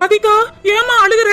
ராதிகா ஏமா அழுகுற?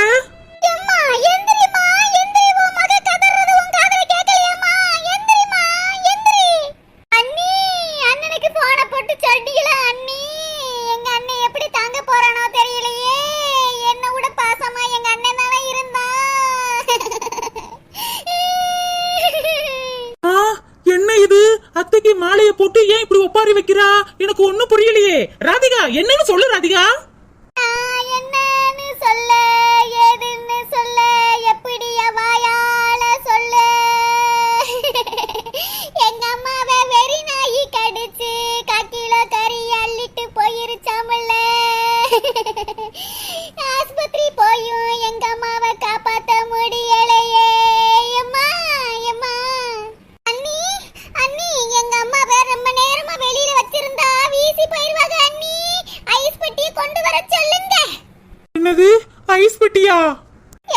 ஐஸ்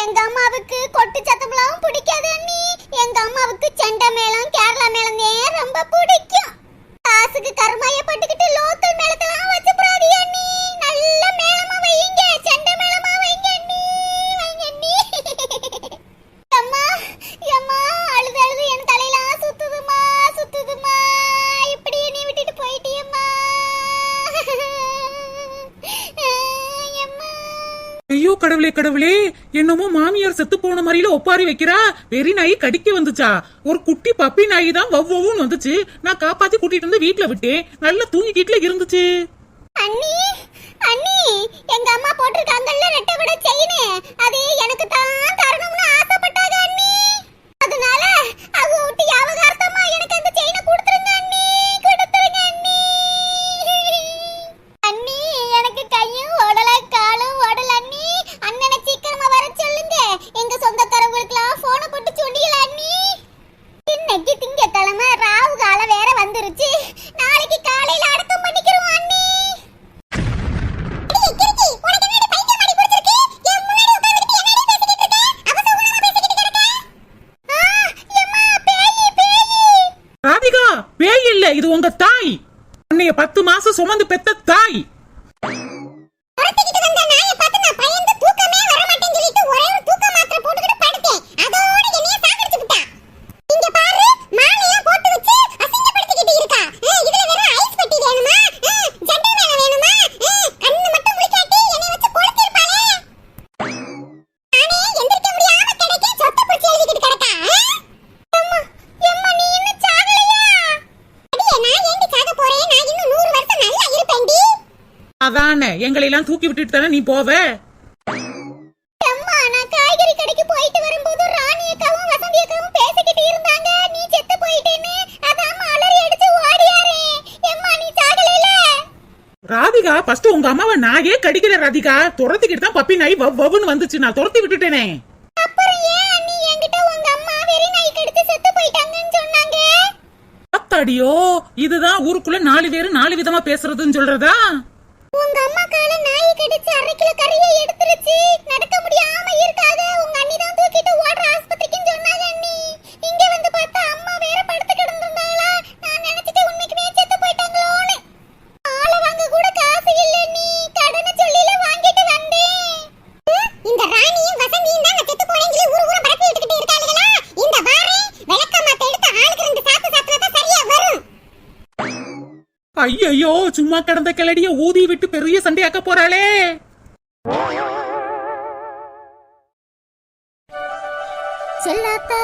எங்க அம்மாவுக்கு கொட்டு சத்தம்லாம் பிடிக்காது அண்ணி. எங்க அம்மாவுக்கு செண்டை மேளம் கேரளா மேளம் தான் ரொம்ப பிடிக்கும்? காசுக்கு கருமாய பட்டுக்கிட்டு லோக்கல் மேளத்தெல்லாம் வச்சு போறாதியா அண்ணி. நல்ல மேளமா வையுங்க. ஐயோ கடவுளே என்னமோ மாமியார் செத்து போன மாதிரில ஒப்பாரி வைக்கிறா? வெறி நாய் கடிக்க வந்துச்சா? ஒரு குட்டி பப்பி நாய் தான் வவ்வவும் வந்துச்சு. நான் காப்பாத்தி கூட்டிட்டு வந்து வீட்ல விட்டேன். நல்லா தூங்கிக்கிட்டுல இருந்துச்சு. அண்ணி அண்ணி எங்க அம்மா போட்டிருக்காங்கல்ல ரெட்டை விட செயினு. அது எனக்கு தான் தரணும்னு ஆசைப்பட்டாங்க அண்ணி. அதனால அவங்க விட்டு யாவகார்த்தமா எனக்கு அந்த செயினை கொடுத்துருங்க அதானே எங்களை எல்லாம் தூக்கி விட்டுட்டு தானே நீ போவ? அம்மா நான் காய்கறி கடைக்கு போயிட்டு வரும்போது ராணி அக்காவும் வசந்தி அக்காவும் பேசிக்கிட்டு இருந்தாங்க. நீ செத்து போயிட்டேன்னு. அதான் அலறி அடிச்சு ஓடியாரே. எம்மா நீ சாகலைல? ராதிகா ஃபர்ஸ்ட் உங்க அம்மாவை நாயே கடிக்கல ராதிகா. துரத்திக்கிட்டு தான் பப்பி நாய் வவ் வவ்னு வந்துச்சு. நான் துரத்தி விட்டுட்டேனே. அப்புறம் ஏன் அண்ணி என்கிட்ட உங்க அம்மா வெறி நாய் கடிச்சு செத்து போயிட்டாங்கன்னு சொன்னாங்க? அத்தாடியோ இதுதான் ஊருக்குள்ள நாலு பேரு நாலு விதமா பேசுறதுன்னு சொல்றதா? உங்க அம்மா கால நாய் கடிச்சு அரை கிலோ கறியை எடுத்துருச்சு. நடக்க முடியாம இருக்காத. உங்க அண்ணி தான் தூக்கிட்டு ஓடுற ஆஸ்பத்திரிக்குன்னு சொன்னாங்க அண்ணி. கடந்த கிளடிய ஊதி விட்டு பெரிய சண்டையாக்க போறாளே. செல்லாத்தா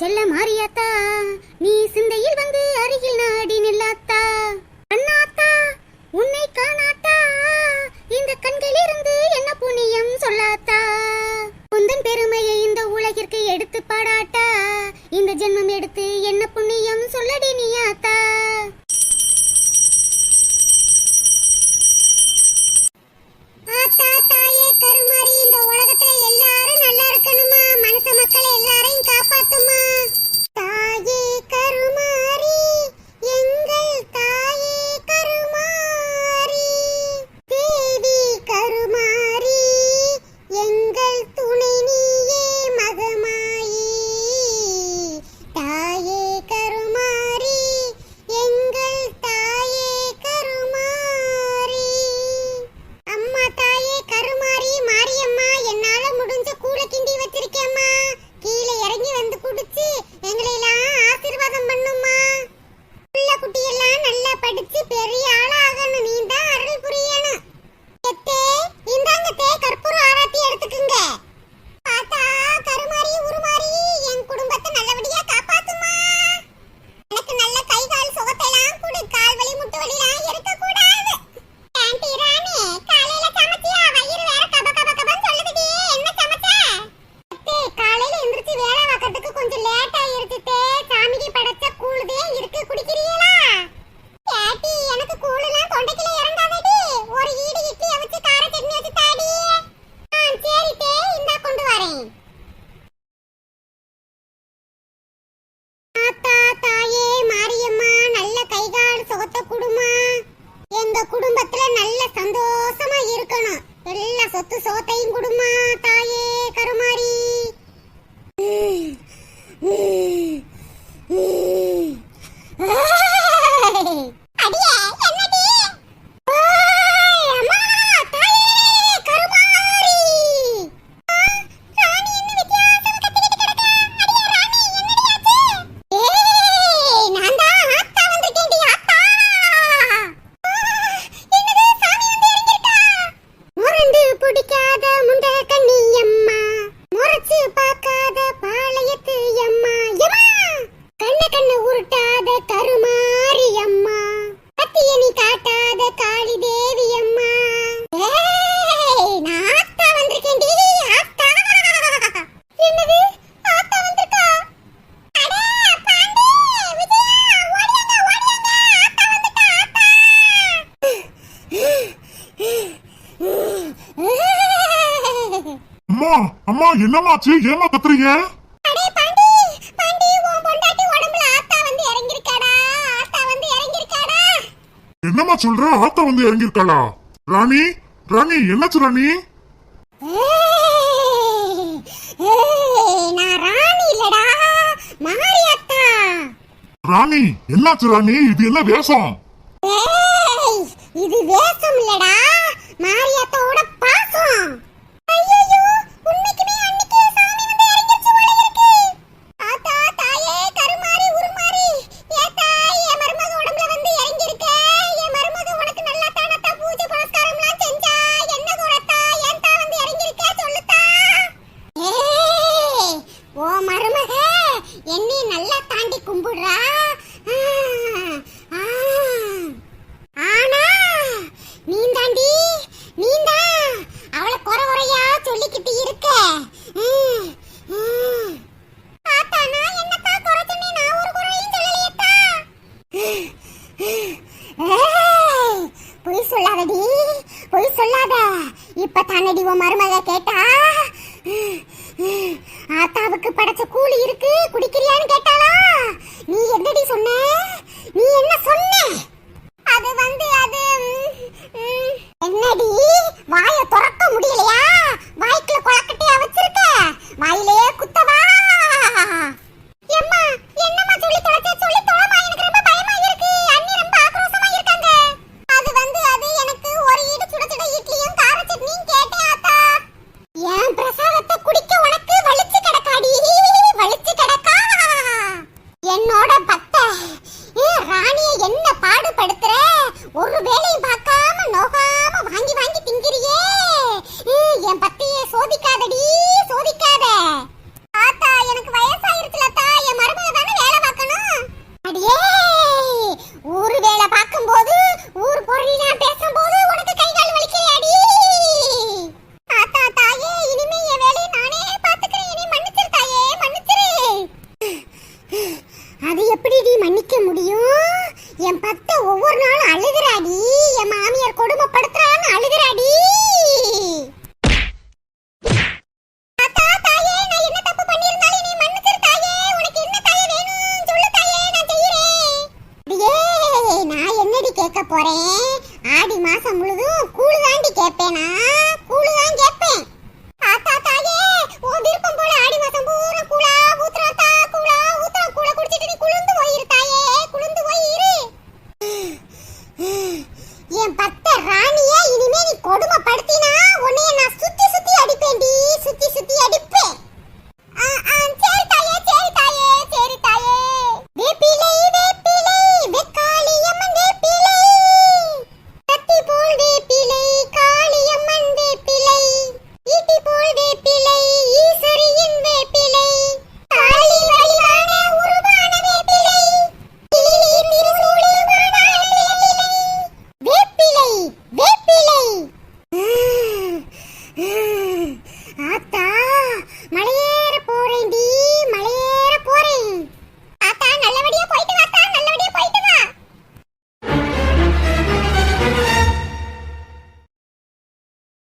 செல்ல மாரியாத்தா நீ சிந்தையில் வந்து அருகில் நாடி நில்லாத்தா. அண்ணாத்தா உன்னை காணாத்தா இந்த கண்களிலிருந்து என்ன புண்ணியம் சொல்லாத்தா. உந்தன் பெருமையை இந்த உலகிற்கு எடுத்து பாடாட்டா. கூழுலாம் தொண்டைக்குள்ள இறங்காதடி. ஒரு ஈடு இட்லி அவிச்சு கார தாடி. ஆ சரி கொண்டு வரேன். தாத்தா தாயே மாரியம்மா நல்ல கைகால் சுகத்தை குடுமா. எங்க குடும்பத்துல நல்ல சந்தோஷமா இருக்கணும். எல்லா சொத்து சோத்தையும் குடுமா தாயே கருமாரி. அம்மா அம்மா என்னம்மா ஆச்சு ஏமா கத்துறீங்க என்னம்மா சொல்ற? ஆத்தா வந்து இறங்கிருக்காளா ராணி ராணி என்னாச்சு ராணி? ராணி என்னாச்சு ராணி? இது என்ன வேஷம்? இது வேஷம் இல்லடா மாரியத்தோட பாசம். என் பத்து